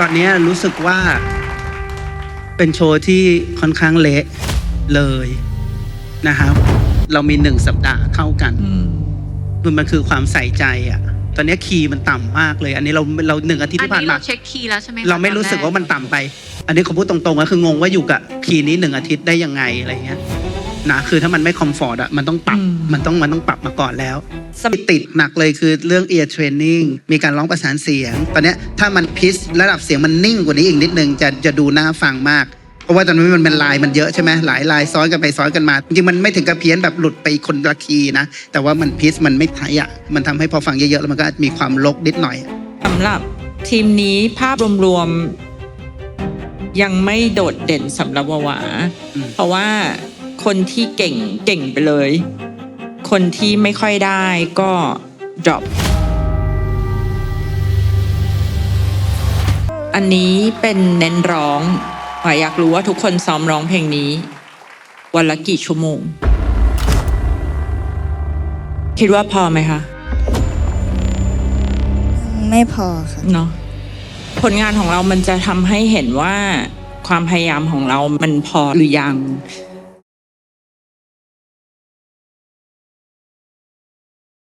ตอนเนี้ยรู้สึกว่าเป็นโชว์ที่ค่อนข้างเละเลยนะครับ เรามีหนึ่งสัปดาห์เข้ากันอืมคือมันคือความใส่ใจอะ ตอนเนี้ยคีย์มันต่ำมากเลย อันนี้เราเราหนึ่งอาทิตย์อันที่ผ่านนี้มาเราเช็คคีย์แล้วใช่ไหมคะเราไม่รู้สึกว่ามันต่ำไป อันนี้เขาพูดตรงๆก็คืองงว่าอยู่กับคีย์นี้หนึ่งอาทิตย์ได้ยังไงอะไรเงี้ย นะคือถ้ามันไม่คอมฟอร์ตอะมันต้องปรับอืมมันต้องมันต้องปรับมาก่อนแล้วติดหนักเลยคือเรื่อง ear training มีการร้องประสานเสียง ตอนเนี้ยถ้ามันพิชระดับเสียงมันนิ่งกว่านี้อีกนิดนึงจะจะดูน่าฟังมากเพราะว่าตอนนี้มันเป็นลายมันเยอะใช่ไหมหลายลายซ้อนกันไปซ้อนกันมา จริงๆมันไม่ถึงกับเพี้ยนแบบหลุดไปคนละคีย์นะ แต่ว่ามันพิชมันไม่ไทยอะมันทำให้พอฟังเยอะๆ แล้วมันก็มีความลกนิดหน่อยสำหรับทีมนี้ภาพรวมๆยังไม่โดดเด่นสำหรับวาวาอืมเพราะว่า คนที่เก่งเก่งไปเลย คนที่ไม่ค่อยได้ก็ drop อันนี้เป็นเน้นร้องหมายอยากรู้ว่าทุกคนซ้อมร้องเพลงนี้ วันละกี่ชั่วโมง คิดว่าพอไหมคะ ไม่พอค่ะเนาะผลงานของเรามันจะทำให้เห็นว่าความพยายามของเรามันพอหรือยัง